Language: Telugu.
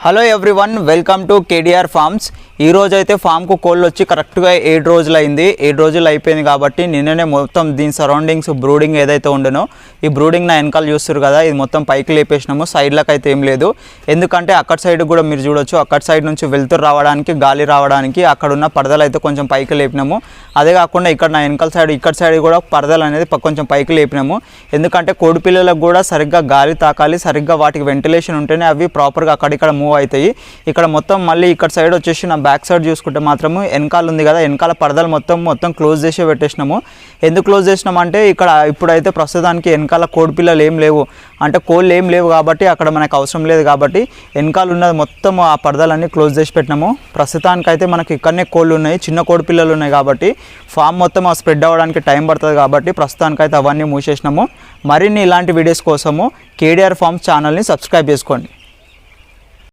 Hello everyone welcome to KDR farms ఈ రోజు అయితే ఫామ్కు కోళ్ళు వచ్చి కరెక్ట్గా ఏడు రోజులు అయింది. ఏడు రోజులు అయిపోయింది కాబట్టి నిన్ననే మొత్తం దీని సరౌండింగ్స్ బ్రూడింగ్ ఏదైతే ఉండనో ఈ బ్రూడింగ్ నా వెనకాల చూస్తారు కదా ఇది మొత్తం పైకి లేపేసినాము. సైడ్లకు అయితే ఏం లేదు. ఎందుకంటే అక్కడ సైడ్ కూడా మీరు చూడొచ్చు. అక్కడ సైడ్ నుంచి వెళ్తురు రావడానికి గాలి రావడానికి అక్కడ ఉన్న పరదలు అయితే కొంచెం పైకి లేపినాము. అదే కాకుండా ఇక్కడ నా వెనకాల సైడ్ ఇక్కడ సైడ్ కూడా పరదలు అనేది కొంచెం పైకి లేపినాము. ఎందుకంటే కోడి పిల్లలకు కూడా సరిగ్గా గాలి తాకాలి సరిగ్గా వాటికి వెంటిలేషన్ ఉంటేనే అవి ప్రాపర్గా అక్కడిక్కడ మూవ్ అవుతాయి. ఇక్కడ మొత్తం మళ్ళీ ఇక్కడ సైడ్ వచ్చేసి నా బ్యాక్ సైడ్ చూసుకుంటే మాత్రము వెనకాల ఉంది కదా వెనకాల పరదలు మొత్తం మొత్తం క్లోజ్ చేసే పెట్టేసినాము. ఎందుకు క్లోజ్ చేసినాం అంటే ఇక్కడ ఇప్పుడైతే ప్రస్తుతానికి వెనకాల కోడి పిల్లలు ఏం లేవు. అంటే కోళ్ళు ఏం లేవు కాబట్టి అక్కడ మనకు అవసరం లేదు కాబట్టి వెనకాల ఉన్నది మొత్తం ఆ పరదలన్నీ క్లోజ్ చేసి పెట్టినాము. ప్రస్తుతానికైతే మనకి ఇక్కడనే కోళ్ళు ఉన్నాయి చిన్న కోడి పిల్లలు ఉన్నాయి కాబట్టి ఫామ్ మొత్తం స్ప్రెడ్ అవ్వడానికి టైం పడుతుంది కాబట్టి ప్రస్తుతానికైతే అవన్నీ మూసేసినాము. మరిన్ని ఇలాంటి వీడియోస్ కోసము కేడిఆర్ ఫార్మ్స్ ఛానల్ని సబ్స్క్రైబ్ చేసుకోండి.